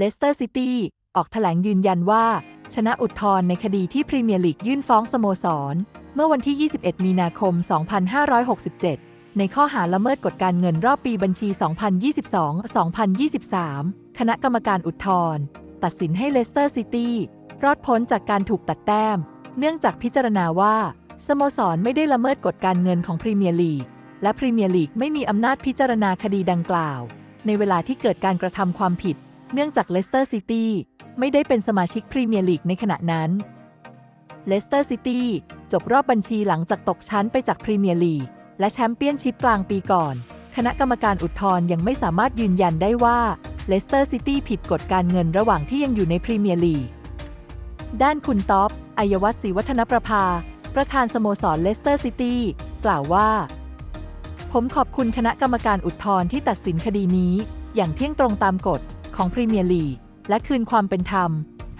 เลสเตอร์ซิตี้ออกแถลงยืนยันว่า ชนะอุทธรณ์ในคดีที่พรีเมียร์ลีกยื่นฟ้องสโมสร เมื่อวันที่ 21 มีนาคม 2567 ในข้อหาละเมิดกฎการเงินรอบปีบัญชี 2022-2023 คณะกรรมการอุทธรณ์ตัดสินให้เลสเตอร์ซิตี้รอดพ้นจากการถูกตัดแต้ม เนื่องจากพิจารณาว่า สโมสรไม่ได้ละเมิดกฎการเงินของพรีเมียร์ลีกและพรีเมียร์ลีกไม่มีอำนาจพิจารณาคดีดังกล่าว ในเวลาที่เกิดการกระทำความผิด เนื่องจากเลสเตอร์ซิตี้ไม่ได้เป็นสมาชิกพรีเมียร์ลีกในขณะนั้นเลสเตอร์ซิตี้จบรอบบัญชีหลังจากตกชั้นไปจากพรีเมียร์ลีกและแชมเปี้ยนชิพกลางปีก่อน คณะกรรมการอุทธรณ์ยังไม่สามารถยืนยันได้ว่าเลสเตอร์ซิตี้ผิดกฎการเงินระหว่างที่ยังอยู่ในพรีเมียร์ลีกด้านคุณท็อปอัยวัฒน์ศรีวัฒนประภา ประธานสโมสรเลสเตอร์ซิตี้กล่าวว่า ผมขอบคุณคณะกรรมการอุทธรณ์ที่ตัดสินคดีนี้ อย่างเที่ยงตรงตามกฎ ของพรีเมียร์ลีกและคืนความเป็นธรรม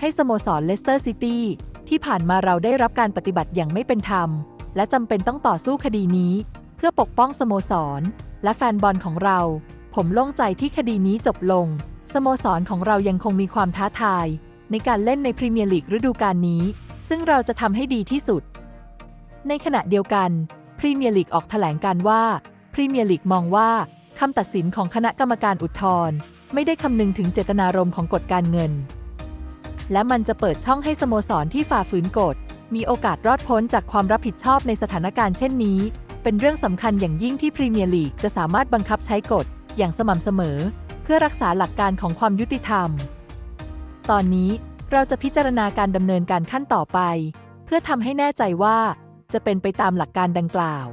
ให้สโมสรเลสเตอร์ซิตี้ที่ผ่านมาเราได้รับการปฏิบัติอย่างไม่เป็นธรรม และจำเป็นต้องต่อสู้คดีนี้ เพื่อปกป้องสโมสร และแฟนบอลของเรา ผมโล่งใจที่คดีนี้จบลง สโมสรของเรายังคงมีความท้าทาย ในการเล่นในพรีเมียร์ลีกฤดูกาลนี้ ซึ่งเราจะทำให้ดีที่สุด ในขณะเดียวกันพรีเมียร์ลีกออกแถลงการว่าพรีเมียร์ลีกมองว่าคำตัดสินของคณะกรรมการอุทธรณ์ ไม่ได้คำนึงถึงเจตนารมณ์ของกฎการเงิน และมันจะเปิดช่องให้สโมสรที่ฝ่าฝืนกฎ มีโอกาสรอดพ้นจากความรับผิดชอบในสถานการณ์เช่นนี้ เป็นเรื่องสำคัญอย่างยิ่งที่พรีเมียร์ลีกจะสามารถบังคับใช้กฎอย่างสม่ำเสมอ เพื่อรักษาหลักการของความยุติธรรม ตอนนี้เราจะพิจารณาการดำเนินการขั้นต่อไป เพื่อทำให้แน่ใจว่าจะเป็นไปตามหลักการดังกล่าว